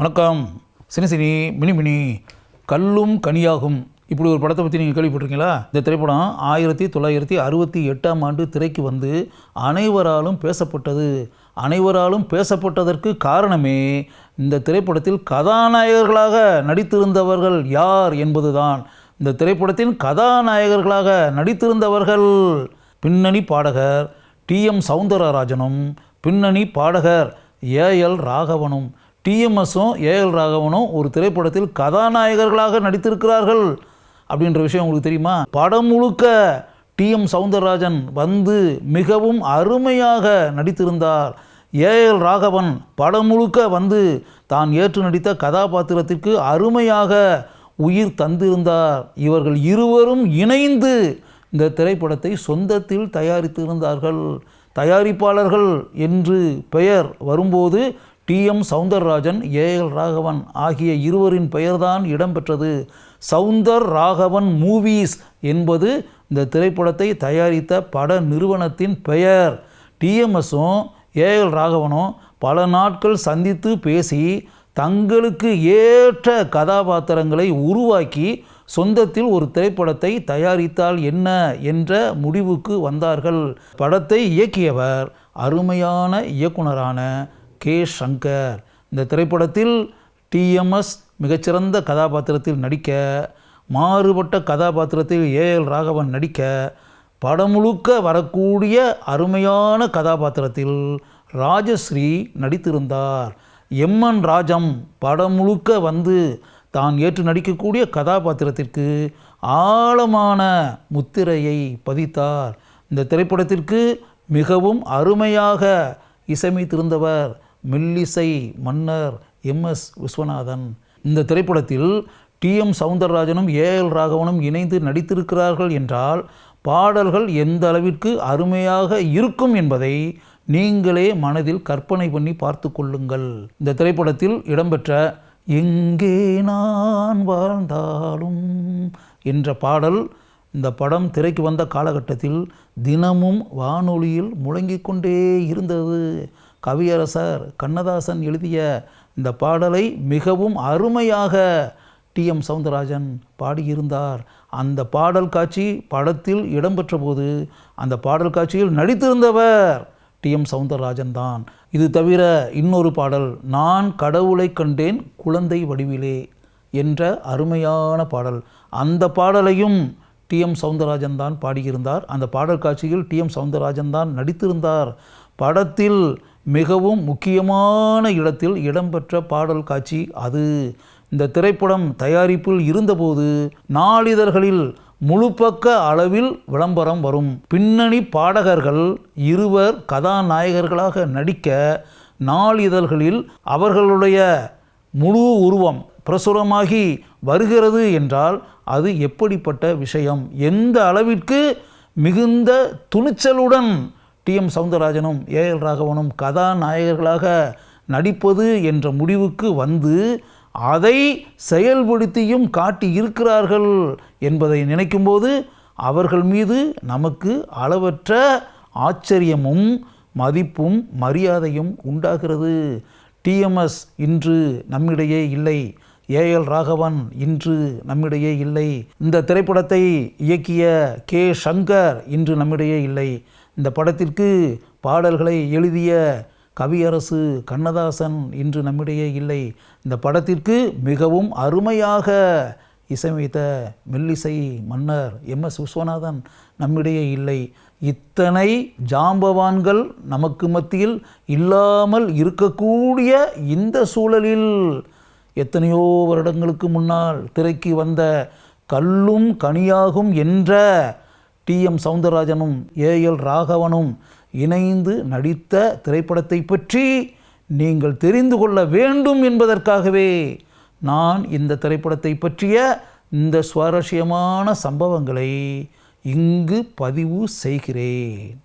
வணக்கம். Cine cine mini mini கல்லும் கனியாகும். இப்படி ஒரு படத்தை பற்றி நீங்கள் கேள்விப்பட்டிருக்கீங்களா? இந்த திரைப்படம் ஆயிரத்தி தொள்ளாயிரத்தி அறுபத்தி எட்டாம் ஆண்டு திரைக்கு வந்து அனைவராலும் பேசப்பட்டது. அனைவராலும் பேசப்பட்டதற்கு காரணமே இந்த திரைப்படத்தில் கதாநாயகர்களாக நடித்திருந்தவர்கள் யார் என்பதுதான். இந்த திரைப்படத்தின் கதாநாயகர்களாக நடித்திருந்தவர்கள் பின்னணி பாடகர் டி எம் சவுந்தரராஜனும் பின்னணி பாடகர் ஏஎல் ராகவனும் டிஎம்எஸும் ஏஎல் ராகவனும் ஒரு திரைப்படத்தில் கதாநாயகர்களாக நடித்திருக்கிறார்கள் அப்படின்ற விஷயம் உங்களுக்கு தெரியுமா? படம் முழுக்க டிஎம் சவுந்தரராஜன் வந்து மிகவும் அருமையாக நடித்திருந்தார். ஏஎல் ராகவன் படம் முழுக்க வந்து தான் ஏற்று நடித்த கதாபாத்திரத்திற்கு அருமையாக உயிர் தந்திருந்தார். இவர்கள் இருவரும் இணைந்து இந்த திரைப்படத்தை சொந்தத்தில் தயாரித்திருந்தார்கள். தயாரிப்பாளர்கள் என்று பெயர் வரும்போது T M Soundararajan AL Raghavan ஆகிய இருவரின் பெயர்தான் இடம்பெற்றது. சவுந்தர் ராகவன் மூவிஸ் என்பது இந்த திரைப்படத்தை தயாரித்த பட நிறுவனத்தின் பெயர். டிஎம்எஸும் ஏஎல் ராகவனும் பல நாட்கள் சந்தித்து பேசி தங்களுக்கு ஏற்ற கதாபாத்திரங்களை உருவாக்கி சொந்தத்தில் ஒரு திரைப்படத்தை தயாரித்தால் என்ன என்ற முடிவுக்கு வந்தார்கள். படத்தை இயக்கியவர் அருமையான இயக்குனரான கே. சங்கர். இந்த திரைப்படத்தில் டிஎம்எஸ் மிகச்சிறந்த கதாபாத்திரத்தில் நடிக்க மாறுபட்ட கதாபாத்திரத்தில் ஏஎல் ராகவன் நடிக்க படம் முழுக்க வரக்கூடிய அருமையான கதாபாத்திரத்தில் ராஜஸ்ரீ நடித்திருந்தார். எம்என் ராஜம் படம் முழுக்க வந்து தான் ஏற்று நடிக்கக்கூடிய கதாபாத்திரத்திற்கு ஆழமான முத்திரையை பதித்தார். இந்த திரைப்படத்திற்கு மிகவும் அருமையாக இசையமைத்திருந்தவர் மெல்லிசை மன்னர் எம்எஸ் விஸ்வநாதன். இந்த திரைப்படத்தில் டி எம் சவுந்தரராஜனும் ஏஎல் ராகவனும் இணைந்து நடித்திருக்கிறார்கள் என்றால் பாடல்கள் எந்த அளவிற்கு அருமையாக இருக்கும் என்பதை நீங்களே மனதில் கற்பனை பண்ணி பார்த்து கொள்ளுங்கள். இந்த திரைப்படத்தில் இடம்பெற்ற எங்கே நான் வாழ்ந்தாலும் என்ற பாடல் இந்த படம் திரைக்கு வந்த காலகட்டத்தில் தினமும் வானொலியில் முழங்கிக் கொண்டே இருந்தது. கவியரசர் கண்ணதாசன் எழுதிய இந்த பாடலை மிகவும் அருமையாக டி எம் சவுந்தரராஜன் பாடியிருந்தார். அந்த பாடல் காட்சி படத்தில் இடம்பெற்ற போது அந்த பாடல் காட்சியில் நடித்திருந்தவர் டி எம் சவுந்தரராஜன் தான். இது தவிர இன்னொரு பாடல் நான் கடவுளை கண்டேன் குழந்தை வடிவிலே என்ற அருமையான பாடல். அந்த பாடலையும் டி எம் சவுந்தரராஜன் தான் பாடியிருந்தார். அந்த பாடல் காட்சியில் டி எம் சவுந்தரராஜன் தான் நடித்திருந்தார். படத்தில் மிகவும் முக்கியமான இடத்தில் இடம்பெற்ற பாடல் காட்சி அது. இந்த திரைப்படம் தயாரிப்பில் இருந்தபோது நாளிதழ்களில் முழுப்பக்க அளவில் விளம்பரம் வரும். பின்னணி பாடகர்கள் இருவர் கதாநாயகர்களாக நடிக்க நாளிதழ்களில் அவர்களுடைய முழு உருவம் பிரசுரமாகி வருகிறது என்றால் அது எப்படிப்பட்ட விஷயம்? எந்த அளவிற்கு மிகுந்த துணிச்சலுடன் டி எம் சவுந்தரராஜனும் எல் ராகவனும் கதாநாயகர்களாக நடிப்பது என்ற முடிவுக்கு வந்து அதை செயல்படுத்தியும் காட்டி இருக்கிறார்கள் என்பதை நினைக்கும்போது அவர்கள் மீது நமக்கு அளவற்ற ஆச்சரியமும் மதிப்பும் மரியாதையும் உண்டாகிறது. டிஎம்எஸ் இன்று நம்மிடையே இல்லை. ஏஎல் ராகவன் இன்று நம்மிடையே இல்லை. இந்த திரைப்படத்தை இயக்கிய கே. சங்கர் இன்று நம்மிடையே இல்லை. இந்த படத்திற்கு பாடல்களை எழுதிய கவியரசு கண்ணதாசன் இன்று நம்மிடையே இல்லை. இந்த படத்திற்கு மிகவும் அருமையாக இசையமைத்த மெல்லிசை மன்னர் எம். எஸ். விஸ்வநாதன் நம்மிடையே இல்லை. இத்தனை ஜாம்பவான்கள் நமக்கு மத்தியில் இல்லாமல் இருக்கக்கூடிய இந்த சூழலில் எத்தனையோ வருடங்களுக்கு முன்னால் திரைக்கு வந்த கல்லும் கனியாகும் என்ற டி எம் சவுந்தரராஜனும் ஏஎல் ராகவனும் இணைந்து நடித்த திரைப்படத்தை பற்றி நீங்கள் தெரிந்து கொள்ள வேண்டும் என்பதற்காகவே நான் இந்த திரைப்படத்தை பற்றிய இந்த சுவாரஸ்யமான சம்பவங்களை இங்கு பதிவு செய்கிறேன்.